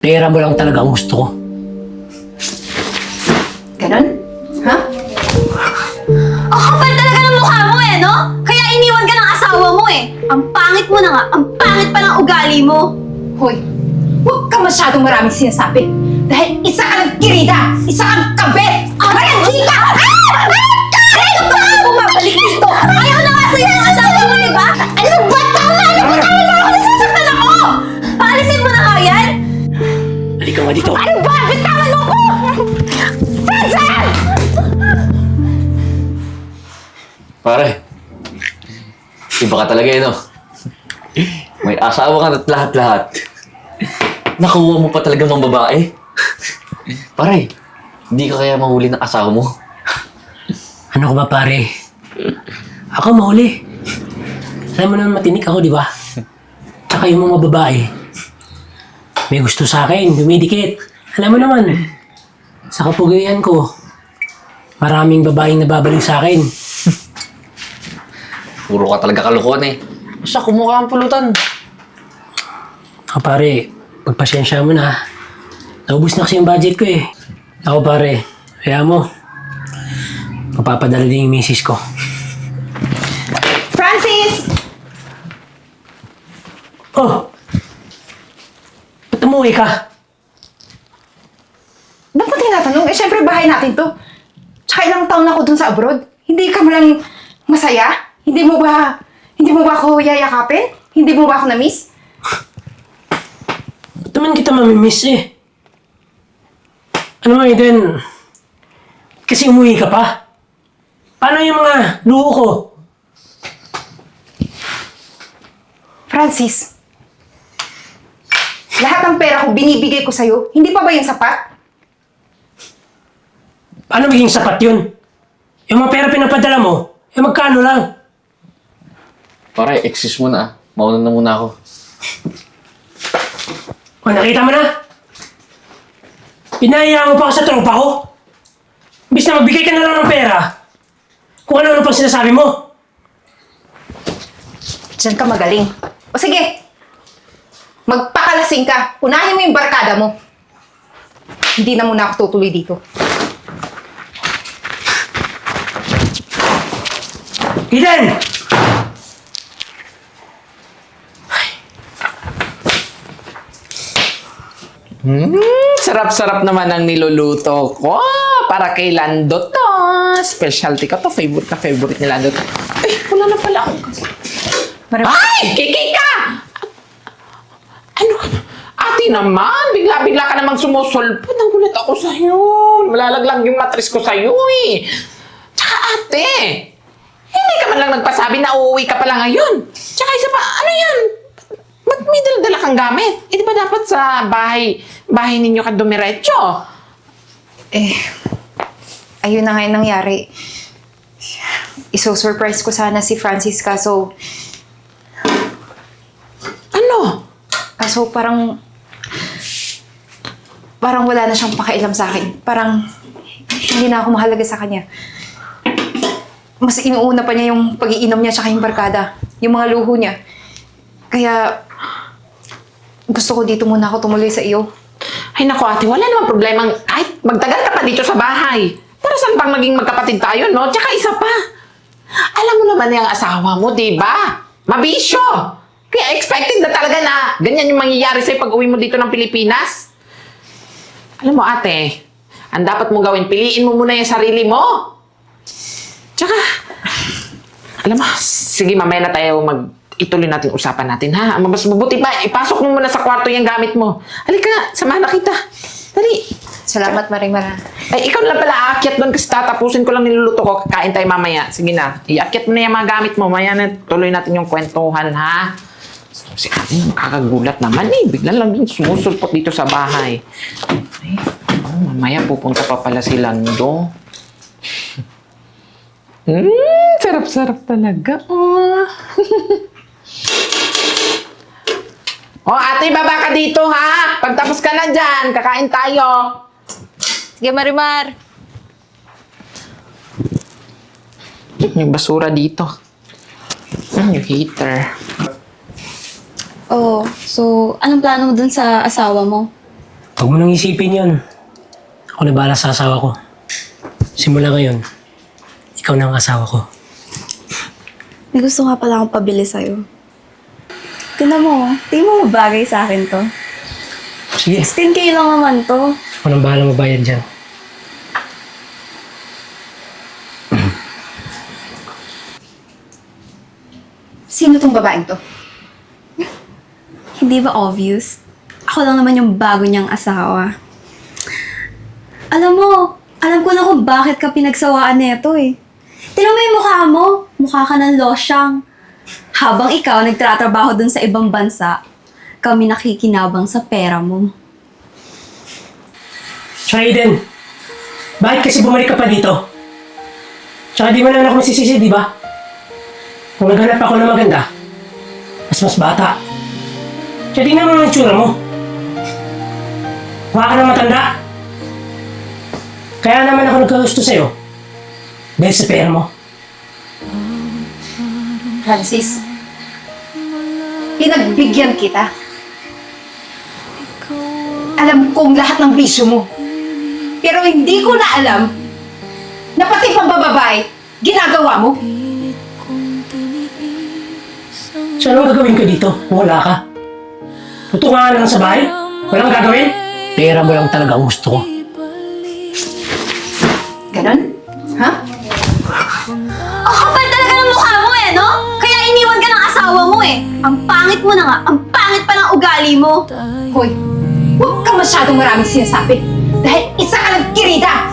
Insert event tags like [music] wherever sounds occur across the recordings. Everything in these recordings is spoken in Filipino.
Pera mo lang talaga ang gusto ko. Ganon? Ha? Ang kapal talaga ng mukha mo eh, no? Kaya iniwan ka ng asawa mo eh. Ang pangit mo na nga, ang pangit pa ng ugali mo. Hoy, huwag ka masyadong maraming sinasabi. Dahil isa ka ng kirida, isa kang kabit! Kaya di ka! Ah! Ano ba? Bumabalik dito! Ayaw na nga sa'yo ng asawa mo, di ba? Ano Nga dito. Ano ba? Bitawan mo ko! Francis! Pare, iba ka talaga eh, no? May asawa ka at lahat-lahat. Nakuha mo pa talaga mga babae. Pare, hindi ka kaya mahuli ng asawa mo? Ano ka ba pare? Ako mahuli. Alam mo naman matinik ako, di ba? Tsaka yung mga babae, may gusto sa akin, dumidikit. Alam mo naman, sa kapugayan ko, maraming babaeng nababalik sa akin. [laughs] Puro ka talaga kalukuhan eh. Basta kumukha ang pulutan. Ako pare, pagpasensya mo na. Naubos na kasi yung budget ko eh. Ako pare, kaya mo, mapapadala din yung misis ko. Francis! Oh! Ba't umuwi ka? Ba't mo tinatanong? Eh, syempre bahay natin to. Tsaka ilang taon ako dun sa abroad. Hindi ka mo lang masaya? Hindi mo ba, hindi mo ba ako yayakapin? Hindi mo ba ako na-miss? Ba't naman kita mamimiss eh? Ano mo Eden? Kasi umuwi ka pa? Paano yung mga luho ko? Francis, lahat ng pera ko binibigay ko sa'yo, hindi pa ba yung sapat? Paano maging sapat yun? Yung mga pera pinapadala mo, eh magkano lang? Pare, excuse mo na ah. Mauna na muna ako. O nakita mo na? Pinahiyaan mo pa ako sa tropa ko? Imbis na magbigay ka na lang ng pera, kung ano-ano pang sinasabi mo. Diyan ka magaling. O sige, magpakalasing ka. Unahin mo yung barkada mo. Hindi na muna ako tutuloy dito. Eden! Hmm, sarap-sarap naman ang niluluto ko. Para kay Lando to. Specialty ko to. Favorite na favorite ni Lando to. Ay, wala na pala akong kas- Ay! Kiki ka! Ano ka? Ate naman, bigla-bigla ka namang sumusulpot. Nagulat ako sa'yo. Malalaglag yung matris ko sa'yo eh. Tsaka ate, hindi ka man lang nagpasabi na uuwi ka pala ngayon. Tsaka isa pa, ano yan? Ba't may dala kang gamit? Eh, di ba dapat sa bahay, bahay ninyo ka dumiretso? Eh, ayun na nga yung nangyari. Iso-surprise ko sana si Francis kaso, Ano? kaso parang, parang wala na siyang pakialam sa akin. Parang, hindi na ako mahalaga sa kanya. Mas inuuna pa niya yung pag-iinom niya tsaka yung barkada. Yung mga luho niya. Kaya, gusto ko dito muna ako tumuloy sa iyo. Ay naku ate, wala namang problema. Kahit magtagal ka pa dito sa bahay. Para saan pang maging magkapatid tayo, no? Tsaka isa pa. Alam mo naman yung asawa mo, di ba? Mabisyo. Kaya expected na talaga na ganyan yung mangyayari sa'yo pag uwi mo dito ng Pilipinas. Alam mo ate, ang dapat mong gawin, piliin mo muna yung sarili mo. Tsaka, alam mo, sige mamaya na tayo mag ituloy natin usapan natin ha. Mas mabuti pa, ipasok mo muna sa kwarto yung gamit mo. Halika nga, samahan na kita. Dali. Salamat, Maring Mara. Ay, ikaw na pala aakyat doon kasi tatapusin ko lang niluluto ko. Kakain tayo mamaya. Sige na. Iakyat mo na yung mga gamit mo. Maya na tuloy natin yung kwentuhan, ha? Si ate, kakagulat naman eh. Bigla lang din sumusulpot dito sa bahay. Ay, oh, mamaya pupunta pa pala si Lando. [laughs] Hmm, sarap-sarap talaga. Oh. [laughs] oh, ate, baba ka dito, ha? Pagtapos ka na dyan, kakain tayo. Sige, Marimar. Yung basura dito. Hmm, yung heater. Oh, so, anong plano mo dun sa asawa mo? Huwag mo nang isipin yun. Ako na bahala sa asawa ko. Simula ngayon, ikaw na ang asawa ko. May gusto nga pala akong pabili sa'yo. Tingnan mo, tingnan mo bagay sa akin to. Sige, 16k lang naman to. ako nang bahala mabayad dyan. Sino tong babaeng to? Hindi ba obvious? Ako lang naman yung bago niyang asawa. Alam mo, alam ko na kung bakit ka pinagsawaan nito eh. Tingnan mo yung mukha mo. Mukha ka ng losyang. Habang ikaw nagtratrabaho dun sa ibang bansa, kami nakikinabang sa pera mo. Tsaka Aiden, bakit kasi bumalik ka pa dito? Tsaka di mo naman ako masisisi, di ba? Kung naghanap ako ng maganda, mas mas bata. Tsaka di naman ang tsura mo. Mukha ka ng matanda. Kaya naman ako nagkagusto sa'yo. Dahil sa pera mo. Francis, pinagbigyan kita. Alam kong lahat ng bisyo mo. Pero hindi ko na alam na pati pambababae, ginagawa mo. So anong gagawin ko dito wala ka? Tutungan lang sa bahay? Walang gagawin? Pera mo lang talaga ang gusto ko. Ganon? Ha? Ang kapal talaga ng mukha mo eh, no? Kaya iniwan ka ng asawa mo eh. Ang pangit mo na nga. Ang pangit pa ng ugali mo. Hoy, huwag ka masyadong maraming sinasabi. Dahil isa ka lang kirida,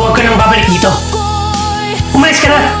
huwag ka nang babalik dito. Umalis ka na!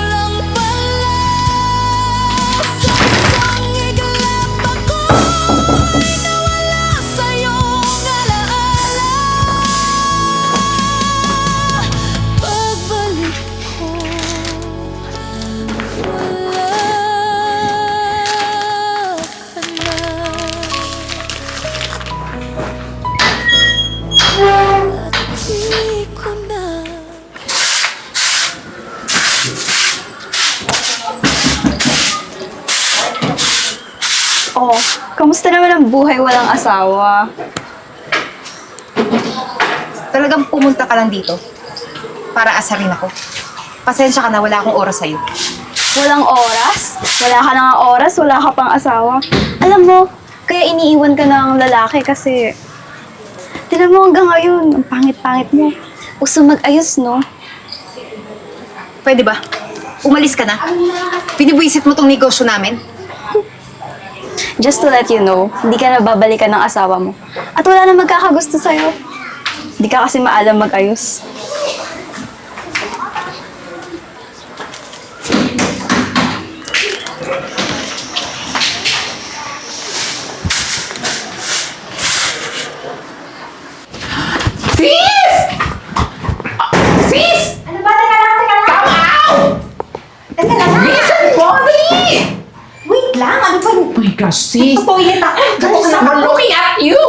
Asawa? Talagang pumunta ka lang dito para asarin ako. Pasensya ka na, wala akong oras sa'yo. Walang oras? Wala ka na nga oras, wala ka pang asawa. Alam mo, kaya iniiwan ka ng lalaki kasi... Tinan mo hanggang ngayon, ang pangit-pangit mo. Gusto mag-ayos, no? Pwede ba? Umalis ka na. Pinibwisit mo tong negosyo namin. Just to let you know, hindi ka na babalikan ng asawa mo. At wala na magkakagusto sa'yo. Hindi ka kasi maalam mag-ayos. Sis! Sis! Ano ba? Teka lang, teka lang. Come out! Teka lang. Listen, Bonnie! Wait lang, ano ba? Oh my gosh, sis! Toilet ako. There's someone looking at you!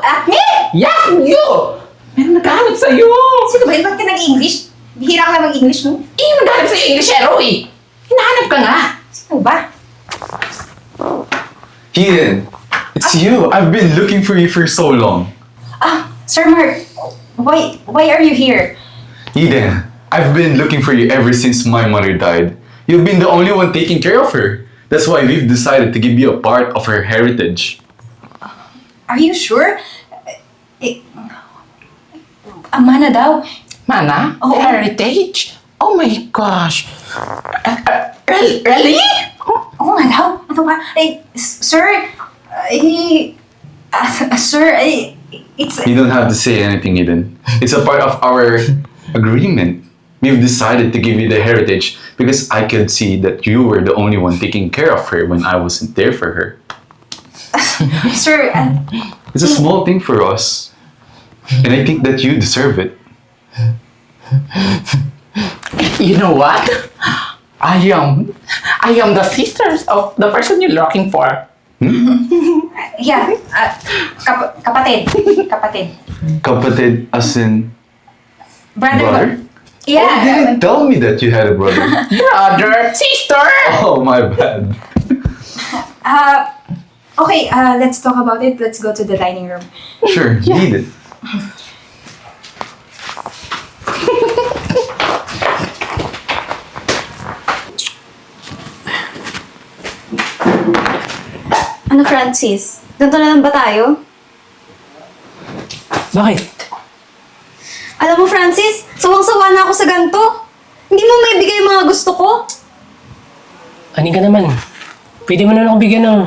At me? Yes, you! Meron naghahanap sa'yo! Sino ba yun? Ba't ka nag-English? Bihira ka lang mag-English, no? Eh, yung naghahanap sa Englishero eh! Hinahanap ka nga! Sino ba? Eden, it's you. I've been looking for you for so long. Ah, Sir Mark, why, why are you here? Eden, I've been looking for you ever since my mother died. You've been the only one taking care of her. That's why we've decided to give you a part of her heritage. Are you sure? Eh, ama na daw. Mana? Oo. Heritage? Oh my gosh! Uh, uh, re- really? Oo nga daw. Ano ba? Eh, s- sir, eh, ah, sir, eh, it's, You don't have to say anything, Eden. It's a part of our agreement. We've decided to give you the heritage because I could see that you were the only one taking care of her when I wasn't there for her. [laughs] sir, It's a small thing for us. And I think that you deserve it. You know what? I am, I am the sisters of the person you're looking for. [laughs] Yeah, ah, kap- kapatid. Kapatid. Kapatid as in Brother. brother? Oh, you Yeah. didn't tell me that you had a brother. [laughs] Brother, sister! oh, my bad. [laughs] Uh, okay, uh, let's talk about it. Let's go to the dining room. Sure, need it. Ano, Francis? Ganito na lang ba tayo? Bakit? Alam mo, Francis, sawang-sawa na ako sa ganito. Hindi mo may bigay mga gusto ko. Aning ka naman. Pwede mo na lang akong bigyan ng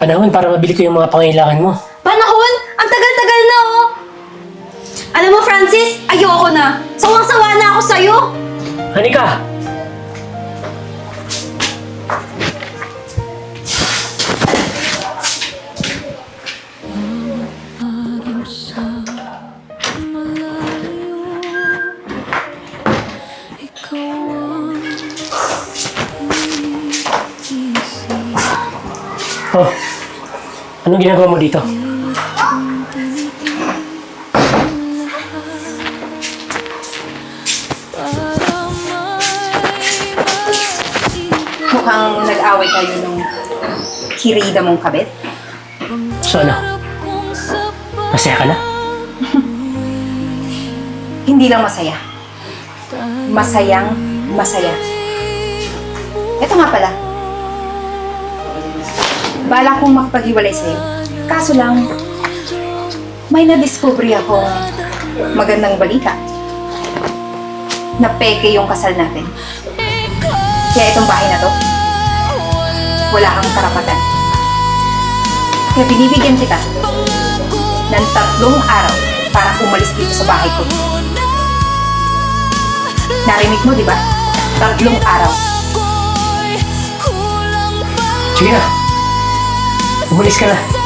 panahon para mabili ko yung mga pangailangan mo. Panahon? Ang tagal-tagal na, oh! Alam mo, Francis, ayoko na. Sawang-sawa na ako sa'yo. Anika! Anong ginagawa mo dito? Mukhang nag-away kayo nung kirida mong kabit. So ano? Masaya ka na? [laughs] Hindi lang masaya. Masayang masaya. Ito nga pala. Bala kong makapag-iwalay sa'yo. Kaso lang, may na-discovery akong magandang balita. Na peke yung kasal natin. Kaya itong bahay na to, wala kang karapatan. Kaya binibigyan kita ng tatlong araw para umalis dito sa bahay ko. Narinig mo, di ba? Tatlong araw. Sige na. Umalis ka na.